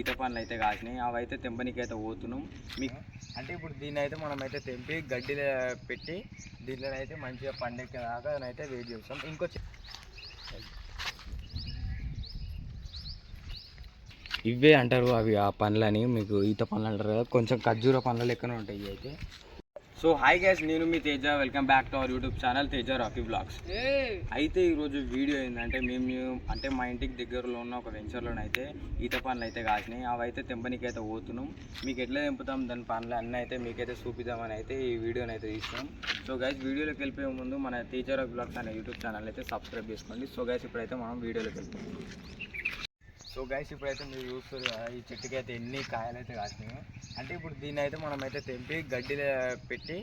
ఈత పండ్లు అయితే కాసినాయి. అవి అయితే తెంపనికి అయితే పోతున్నాం. మీకు అంటే ఇప్పుడు దీన్ని అయితే మనం అయితే తెంపి గడ్డిలో పెట్టి దీంట్లో అయితే మంచిగా పండెక్కేదాకా అయితే వెయిట్ చేస్తాం. ఇంకో ఇవే అంటారు అవి ఆ పండ్లని మీకు ఈత పండ్లు అంటారు కదా కొంచెం ఖర్జూర పండ్ల లెక్కనే ఉంటాయి ఇవి అయితే. సో హాయ్ గైస్ నేను మీ Teja. Welcome back to our YouTube channel Teja Rocky blogs అయితే ఈరోజు వీడియో ఏంటంటే మేము అంటే మా ఇంటికి దగ్గరలో ఉన్న ఒక వెంచర్లోనైతే ఈత పండ్లు అయితే కాసినాయి. అవి అయితే తెంపనికి అయితే పోతున్నాం. మీకు ఎట్లా తెంపుతాం దాని పండ్లు అన్నీ అయితే మీకైతే చూపిద్దామని అయితే ఈ వీడియోని అయితే తీస్తాం సో గైస్ వీడియోలోకి వెళ్ళిపోయే ముందు మన తేజ రాకీ బ్లాగ్స్ అనే యూట్యూబ్ ఛానల్ అయితే సబ్స్క్రైబ్ చేసుకోండి. సో గైస్ ఇప్పుడైతే మనం వీడియోలోకి వెళ్తాం సో గైస్ ఇప్పుడైతే మీరు చూస్తారు ఈ చెట్టుకి అయితే ఎన్ని కాయలు అయితే కాసినాయి. అంటే ఇప్పుడు దీన్ని అయితే మనం అయితే తెంపి గడ్డిలో పెట్టి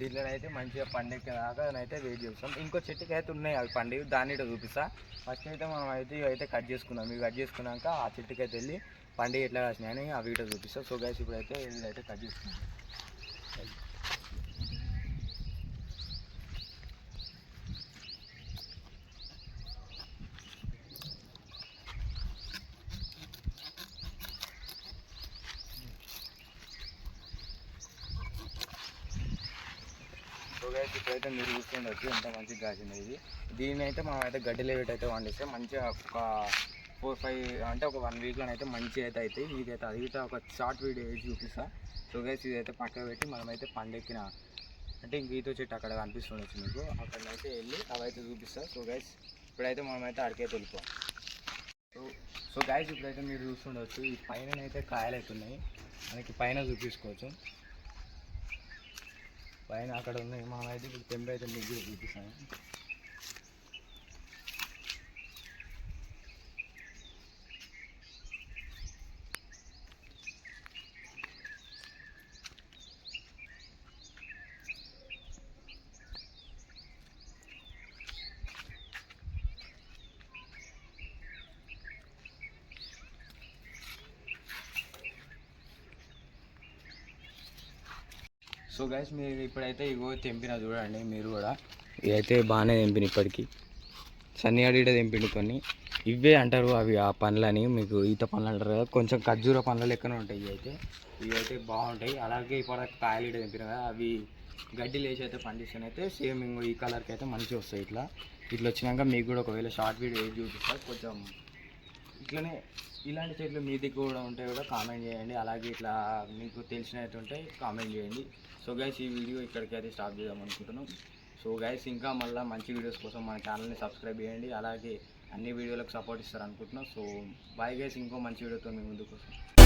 దీనిలో అయితే మంచిగా పండెక్కేదాకా అయితే వెయిట్ చేస్తాం. ఇంకో చెట్టుకి అయితే ఉన్నాయి అవి పండుగ దాన్ని చూపిస్తా. ఫస్ట్ అయితే మనం అయితే ఇవి అయితే కట్ చేసుకున్నాం. ఇవి కట్ చేసుకున్నాక ఆ చెట్టుకి అయితే వెళ్ళి పండుగ ఎట్లా కాసినాయని అవి ఇటు చూపిస్తాం. సో గైస్ ఇప్పుడైతే అయితే కట్ చేసుకున్నాం. సో గైస్ ఇప్పుడైతే మీరు చూస్తుండొచ్చు ఎంత మంచిగా కాసింది ఇది. దీన్ని అయితే మనం అయితే గడ్డిలో పెట్టి అయితే వండిస్తే మంచిగా ఒక ఫోర్ ఫైవ్ అంటే ఒక వన్ వీక్లో అయితే మంచిగా అయితే అవుతాయి మీకైతే అది కూడా ఒక షార్ట్ వీడియో వేసి చూపిస్తా. సో గైస్ ఇదైతే పక్కన పెట్టి మనమైతే పండెక్కిన అంటే ఇంక ఈతో చెట్టు అక్కడ కనిపిస్తుండొచ్చు మీకు. అక్కడైతే వెళ్ళి అవైతే చూపిస్తా. సో గైస్ ఇప్పుడైతే మనమైతే అడికైతే వెళ్ళిపోం సో సో గైస్ ఇప్పుడైతే మీరు చూస్తుండొచ్చు ఈ పైన అయితే కాయలు అవుతున్నాయి మనకి పైన చూపించుకోవచ్చు. పైన అక్కడ ఉన్నాయి మనం అయితే ఇప్పుడు తెంపి అయితే మీకు కూడా చూపిస్తాను సో గైస్ మీరు ఇప్పుడైతే ఇగో తెంపిన చూడండి మీరు కూడా. ఇదైతే బాగానే తెంపిన ఇప్పటికీ. సన్నీ అడిడ తెంపిండు కొన్ని. ఇవే అంటారు అవి ఆ పండ్లని. మీకు ఈత పండ్లు అంటారు కదా కొంచెం ఖర్జూర పండ్ల లెక్కనే ఉంటాయి ఇవి అయితే. ఇవి అయితే బాగుంటాయి. అలాగే ఇప్పుడు కాయలు ఇడ తెంపిన కదా అవి గడ్డి లేచి అయితే పండిస్తాను. అయితే సేమ్ ఇంకో ఈ కలర్కి అయితే మంచిగా వస్తాయి ఇట్లా. ఇట్లా వచ్చినాక మీకు కూడా ఒకవేళ షార్ట్ వీడియో చూపిస్తారు కొంచెం ఇట్లనే ఇలాంటి చెట్లు మీ దగ్గర కూడా ఉంటే కూడా కామెంట్ చేయండి. అలాగే ఇట్లా మీకు తెలిసినట్టు ఉంటే కామెంట్ చేయండి. సో గైస్ ఈ వీడియో ఇక్కడికి అయితే స్టాప్ చేద్దాం అనుకుంటున్నాం. సో గైస్ ఇంకా మళ్ళీ మంచి వీడియోస్ కోసం మన ఛానల్ని సబ్స్క్రైబ్ చేయండి. అలాగే అన్ని వీడియోలకు సపోర్ట్ ఇస్తారు అనుకుంటున్నాం సో బాయ్ గైస్ ఇంకో మంచి వీడియోతో మీ ముందుకు